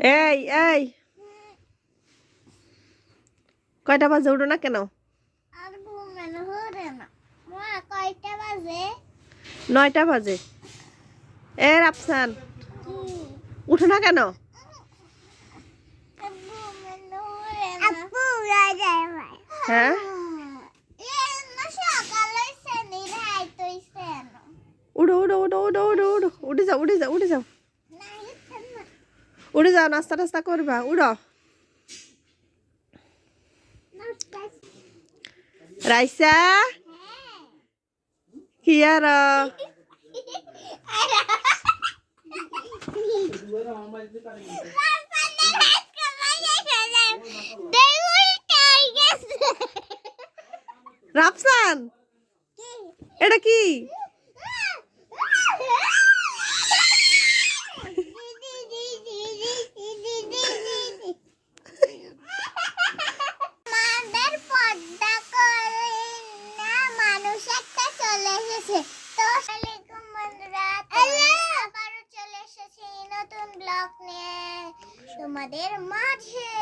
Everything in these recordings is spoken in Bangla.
এই এই। কয়টা বাজে? উঠো না কেন? নয়টা বাজে। এ রাফসান। উঠো না কেন? হ্যাঁ? না সকালে সেনি রাই তুই সেন উঠো যাও উঠে যাও উঠে যাও। উঠে যাও নাস্তা টাস্তা করবা উঠো রাইসা? কি আর? রাফসান? এটা কি? এসেছে তো আসসালামাইকুম বন্ধুরা আবারও চলে এসেছি নতুন ব্লগ নিয়ে তোমাদের মাঝে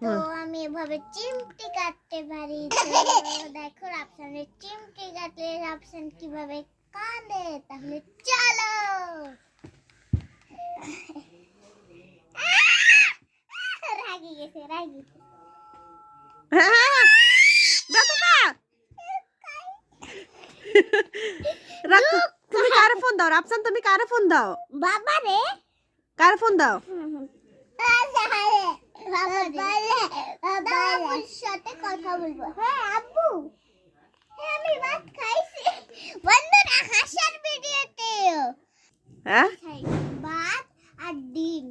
তো আমি এভাবে চিমটি কাটতে পারি তো দেখো রাফসানের চিমটি কাটলে রাফসান কিভাবে কাঁদে তাহলে চলো রাগি গেছে রাগি গেছে রাখো তুমি কারে ফোন দাও? রাফসান তুমি কারে ফোন দাও? বাবা রে। কারে ফোন দাও? সাথে কথা বলব। হ্যাঁ আব্বু। হ্যাঁ আমি ভাত খাইছি। বন্ধুরা হাসার ভিডিওতে হ্যাঁ? ভাত আর ডিম।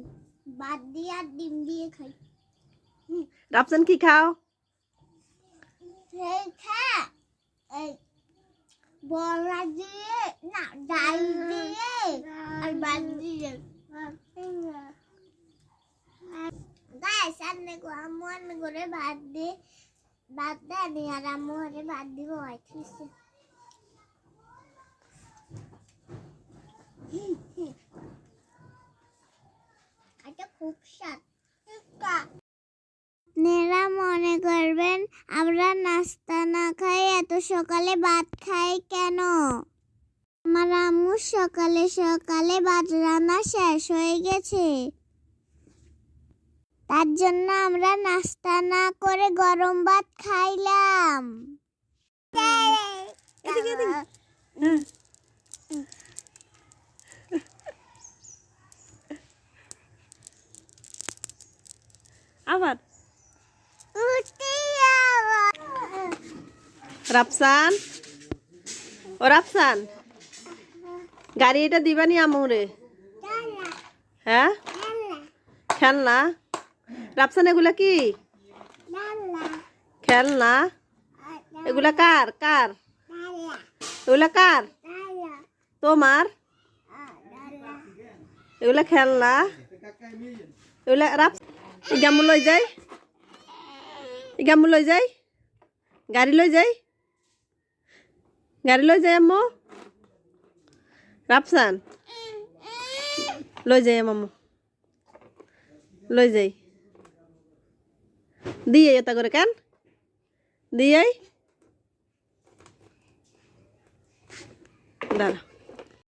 ভাত দিয়ে আর ডিম দিয়ে খাই। রাফসান কি খাও? এই খা। এই বড়া দিয়ে, না, ডাল দিয়ে আর ভাত দিয়ে। গাইস আন্নে গো, আম্মু আন্নে করে ভাত দিয়ে, ভাত দেয়নি আর আম্মু আরে ভাত দিব হোয়াইট হয়েছে এটা আমরা নাস্তা না খাই এত সকালে ভাত খাই কেন? আমার আম্মু সকালে সকালে ভাত রান্না শেষ হয়ে গেছে। তার জন্য আমরা নাস্তা না করে গরম ভাত খাইলাম। আবার? রাফসান? ও রাফসান। গাড়ি এটা দিবানি আমরে? হ্যাঁ? খেলনা। রাফসান, এগুলা কি? খেলনা। এগুলা কার? কার? এগুলা কার? তোমার? এগুলা খেলনা। এগুলা রাপ গামু লই যাই। গামু লই যাই। গাড়ি লই যাই। গাড়ি লৈ যাই আম্মু। রাফসান লই যাই আম্মু। লই যাই। দিয়ে এটা করে কেন দিয়ে দাঁড়া